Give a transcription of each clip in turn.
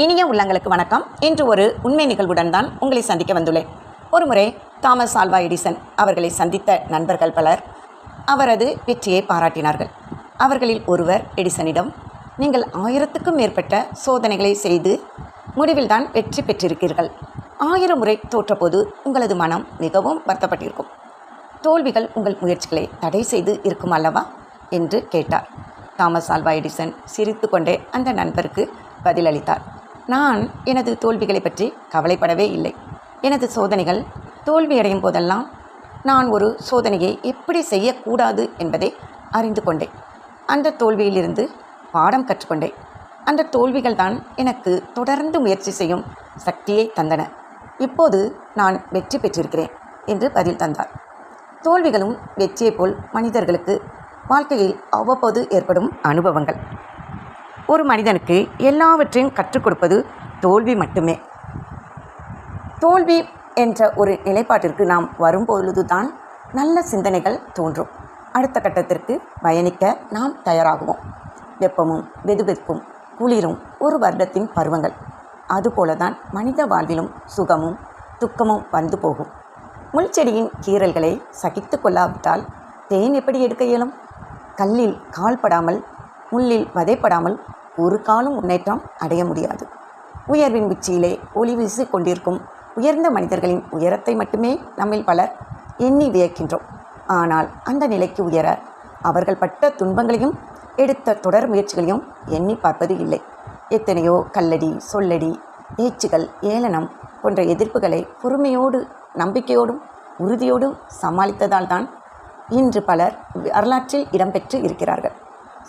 இனிய உள்ளங்களுக்கு வணக்கம். இன்று ஒரு உண்மை நிகழ்வுடன் தான் உங்களை சந்திக்க வந்துள்ளேன். ஒருமுறை தாமஸ் ஆல்வா எடிசன் அவர்களை சந்தித்த நண்பர்கள் பலர் அவரது வெற்றியை பாராட்டினார்கள். அவர்களில் ஒருவர் எடிசனிடம் நீங்கள் ஆயிரத்துக்கும் மேற்பட்ட சோதனைகளை செய்து முடிவில்தான் வெற்றி பெற்றிருக்கிறீர்கள். ஆயிரம் முறை தோற்றபோது உங்களது மனம் மிகவும் வருத்தப்பட்டிருக்கும். தோல்விகள் உங்கள் முயற்சிகளை தடை செய்து இருக்கும் அல்லவா? என்று கேட்டார். தாமஸ் ஆல்வா எடிசன் சிரித்து கொண்டே அந்த நண்பருக்கு பதிலளித்தார். நான் எனது தோல்விகளை பற்றி கவலைப்படவே இல்லை. எனது சோதனைகள் தோல்வியடையும் போதெல்லாம் நான் ஒரு சோதனையை எப்படி செய்யக்கூடாது என்பதை அறிந்து கொண்டேன். அந்த தோல்வியிலிருந்து பாடம் கற்றுக்கொண்டேன். அந்த தோல்விகள் தான் எனக்கு தொடர்ந்து முயற்சி செய்யும் சக்தியை தந்தன. இப்போது நான் வெற்றி பெற்றிருக்கிறேன் என்று பதில் தந்தார். தோல்விகளும் வெற்றியைப் போல் மனிதர்களுக்கு வாழ்க்கையில் அவ்வப்போது ஏற்படும் அனுபவங்கள். ஒரு மனிதனுக்கு எல்லாவற்றையும் கற்றுக் கொடுப்பது தோல்வி மட்டுமே. தோல்வி என்ற ஒரு நிலைப்பாட்டிற்கு நாம் வரும்பொழுதுதான் நல்ல சிந்தனைகள் தோன்றும். அடுத்த கட்டத்திற்கு பயணிக்க நாம் தயாராகுவோம். வெப்பமும் வெதுவெப்பும் குளிரும் ஒரு வருடத்தின் பருவங்கள். அதுபோல தான் மனித வாழ்விலும் சுகமும் துக்கமும் வந்து போகும். முள்செடியின் கீறல்களை சகித்து கொள்ளாவிட்டால் தேன் எப்படி எடுக்க இயலும்? கல்லில் கால்படாமல் முள்ளில் வதைப்படாமல் ஒரு காலம் முன்னேற்றம் அடைய முடியாது. உயர்வின் உச்சியிலே ஒளி வீசி கொண்டிருக்கும் உயர்ந்த மனிதர்களின் உயரத்தை மட்டுமே நம்மில் பலர் எண்ணி வியக்கின்றோம். ஆனால் அந்த நிலைக்கு உயர அவர்கள் பட்ட துன்பங்களையும் எடுத்த தொடர் முயற்சிகளையும் எண்ணி பார்ப்பது இல்லை. எத்தனையோ கல்லடி சொல்லடி ஏச்சுகள் ஏளனம் போன்ற எதிர்ப்புகளை பொறுமையோடு நம்பிக்கையோடும் உறுதியோடும் சமாளித்ததால் தான் இன்று பலர் வரலாற்றில் இடம்பெற்று இருக்கிறார்கள்.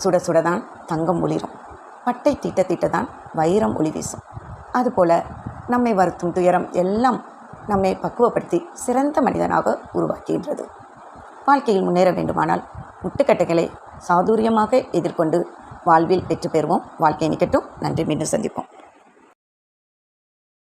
சுட சுடதான் தங்கம் ஒளிரும். பட்டை தீட்ட தீட்டதான் வைரம் ஒளி வீசும். அதுபோல நம்மை வருத்தும் துயரம் எல்லாம் நம்மை பக்குவப்படுத்தி சிறந்த மனிதனாக உருவாக்குகின்றது. வாழ்க்கையில் முன்னேற வேண்டுமானால் முட்டுக்கட்டைகளை சாதுரியமாக எதிர்கொண்டு வாழ்வில் வெற்றி பெறுவோம். வாழ்க்கை நிக்கட்டும் நன்றி. மீண்டும் சந்திப்போம்.